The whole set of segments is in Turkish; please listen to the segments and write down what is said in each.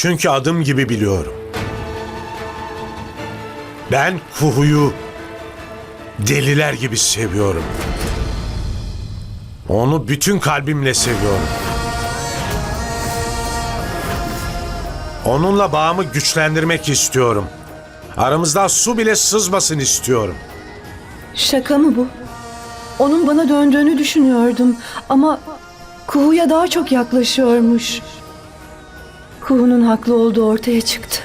Çünkü adım gibi biliyorum. Ben Kuhu'yu deliler gibi seviyorum. Onu bütün kalbimle seviyorum. Onunla bağımı güçlendirmek istiyorum. Aramızdan su bile sızmasın istiyorum. Şaka mı bu? Onun bana döndüğünü düşünüyordum ama Kuhu'ya daha çok yaklaşıyormuş. Kuhu'nun haklı olduğu ortaya çıktı.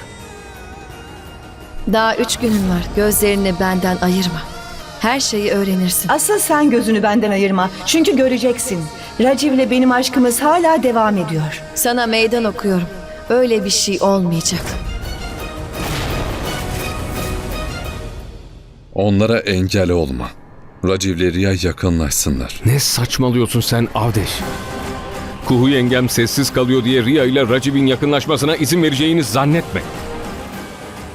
Daha üç günün var. Gözlerini benden ayırma. Her şeyi öğrenirsin. Asıl sen gözünü benden ayırma. Çünkü göreceksin. Raciv'le benim aşkımız hala devam ediyor. Sana meydan okuyorum. Öyle bir şey olmayacak. Onlara engel olma. Raciv'le Riya yakınlaşsınlar. Ne saçmalıyorsun sen Avdeş? Kuhu yengem sessiz kalıyor diye Riya ile Racib'in yakınlaşmasına izin vereceğini zannetme.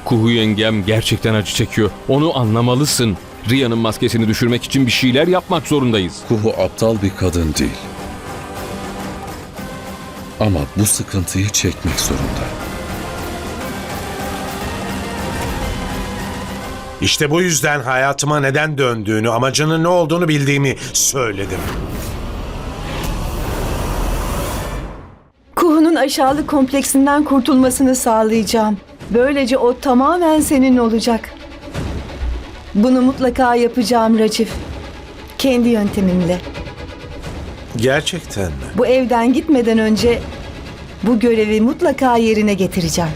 Kuhu yengem gerçekten acı çekiyor. Onu anlamalısın. Riya'nın maskesini düşürmek için bir şeyler yapmak zorundayız. Kuhu aptal bir kadın değil. Ama bu sıkıntıyı çekmek zorunda. İşte bu yüzden hayatıma neden döndüğünü, amacının ne olduğunu bildiğimi söyledim. Aşağılık kompleksinden kurtulmasını sağlayacağım. Böylece o tamamen senin olacak. Bunu mutlaka yapacağım Racif. Kendi yöntemimle. Gerçekten mi? Bu evden gitmeden önce bu görevi mutlaka yerine getireceğim.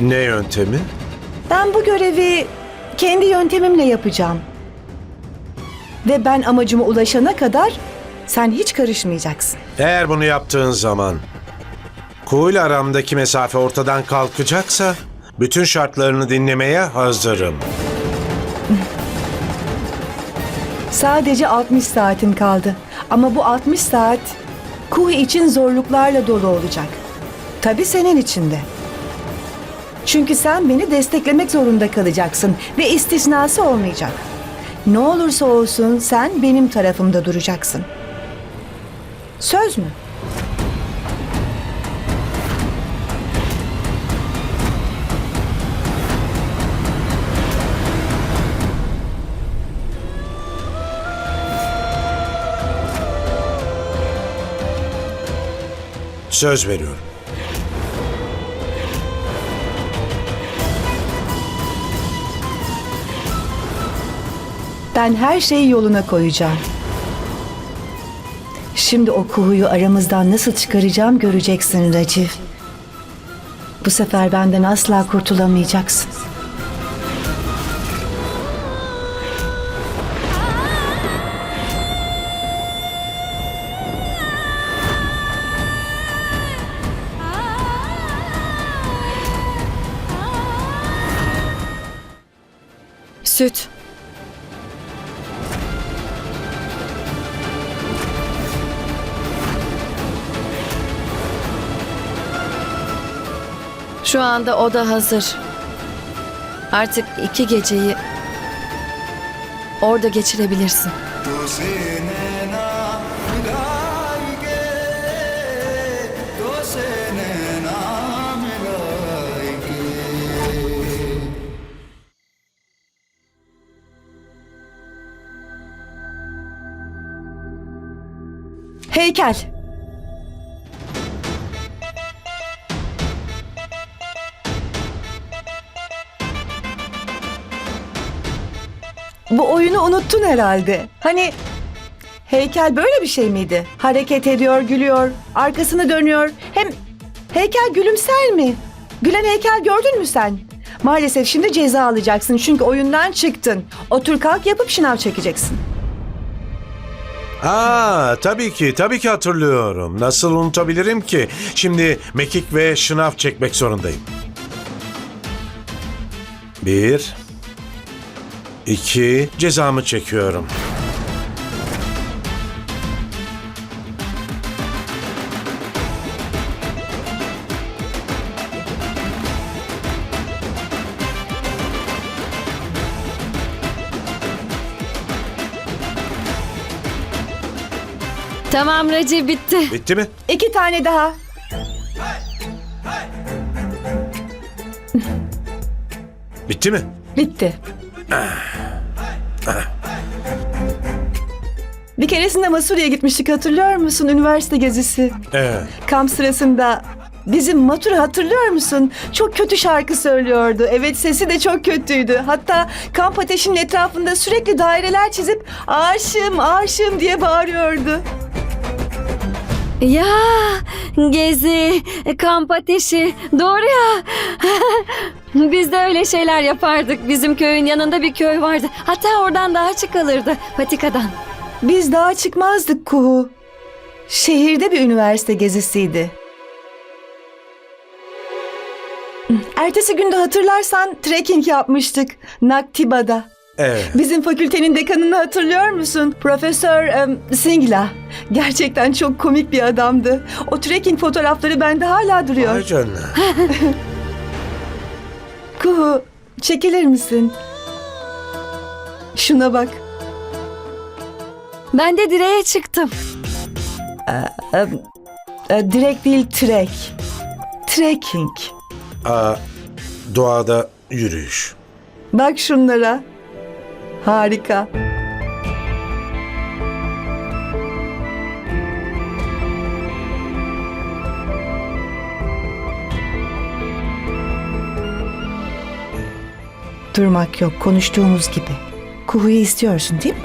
Ne yöntemi? Ben bu görevi kendi yöntemimle yapacağım. Ve ben amacıma ulaşana kadar sen hiç karışmayacaksın. Eğer bunu yaptığın zaman Kuğu ile aramdaki mesafe ortadan kalkacaksa bütün şartlarını dinlemeye hazırım. Sadece 60 saatin kaldı. Ama bu 60 saat Kuhu için zorluklarla dolu olacak. Tabii senin için de. Çünkü sen beni desteklemek zorunda kalacaksın ve istisnası olmayacak. Ne olursa olsun sen benim tarafımda duracaksın. Söz mü? Söz veriyorum. Ben her şeyi yoluna koyacağım. Şimdi o kuhuyu aramızdan nasıl çıkaracağım göreceksin Racif. Bu sefer benden asla kurtulamayacaksın. Süt. Şu anda o da hazır. Artık iki geceyi orada geçirebilirsin. Heykel. Bu oyunu unuttun herhalde. Hani heykel böyle bir şey miydi? Hareket ediyor, gülüyor, arkasını dönüyor. Hem heykel gülümser mi? Gülen heykel gördün mü sen? Maalesef şimdi ceza alacaksın çünkü oyundan çıktın. Otur kalk yapıp şınav çekeceksin. Aa, tabii ki, tabii ki hatırlıyorum. Nasıl unutabilirim ki? Şimdi mekik ve şınav çekmek zorundayım. Bir, iki, cezamı çekiyorum. Tamam Recep bitti. Bitti mi? İki tane daha. Bitti mi? Bitti. Bir keresinde Masurya'ya gitmiştik hatırlıyor musun? Üniversite gezisi. Evet. Kamp sırasında bizim Matura hatırlıyor musun? Çok kötü şarkı söylüyordu. Evet sesi de çok kötüydü. Hatta kamp ateşinin etrafında sürekli daireler çizip aşığım aşığım diye bağırıyordu. Ya gezi, kamp ateşi doğru ya. Biz de öyle şeyler yapardık. Bizim köyün yanında bir köy vardı. Hatta oradan daha çıkılırdı patikadan. Biz daha çıkmazdık Kuhu. Şehirde bir üniversite gezisiydi. Ertesi günde hatırlarsan trekking yapmıştık Naktiba'da. Evet. Bizim fakültenin dekanını hatırlıyor musun? Profesör em, Singla. Gerçekten çok komik bir adamdı. O trekking fotoğrafları bende hala duruyor. Vay canına. Kuhu, çekilir misin? Şuna bak. Ben de direğe çıktım. E, direkt değil, trek. Trekking. Aa, doğada yürüyüş. Bak şunlara. Harika. Durmak yok, konuştuğumuz gibi. Kuhu'yu istiyorsun değil mi?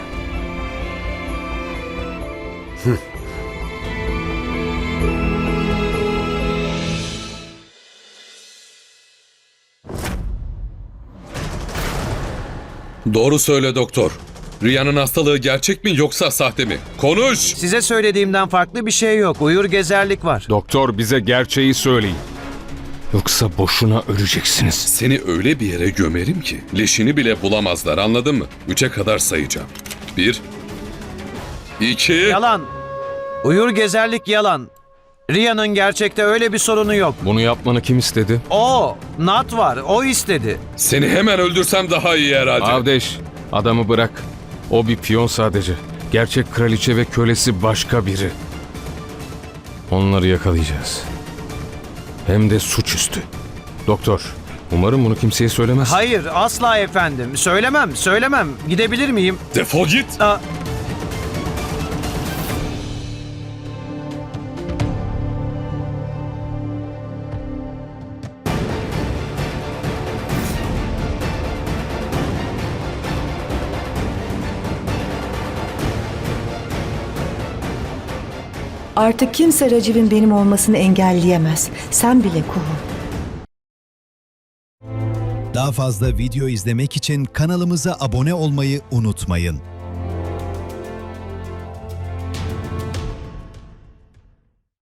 Doğru söyle doktor. Riya'nın hastalığı gerçek mi yoksa sahte mi? Konuş! Size söylediğimden farklı bir şey yok. Uyur gezerlik var. Doktor bize gerçeği söyleyin. Yoksa boşuna öleceksiniz. Seni öyle bir yere gömerim ki leşini bile bulamazlar anladın mı? Üçe kadar sayacağım. Bir, iki... Yalan. Uyur gezerlik yalan. Riya'nın gerçekte öyle bir sorunu yok. Bunu yapmanı kim istedi? O, Nat var. O istedi. Seni hemen öldürsem daha iyi herhalde. Avdeş, adamı bırak. O bir piyon sadece. Gerçek kraliçe ve kölesi başka biri. Onları yakalayacağız. Hem de suçüstü. Doktor, umarım bunu kimseye söylemez. Hayır, asla efendim. Söylemem, söylemem. Gidebilir miyim? Defol git! Aa, Artık kimse Racib'in benim olmasını engelleyemez. Sen bile Kuhu. Daha fazla video izlemek için kanalımıza abone olmayı unutmayın.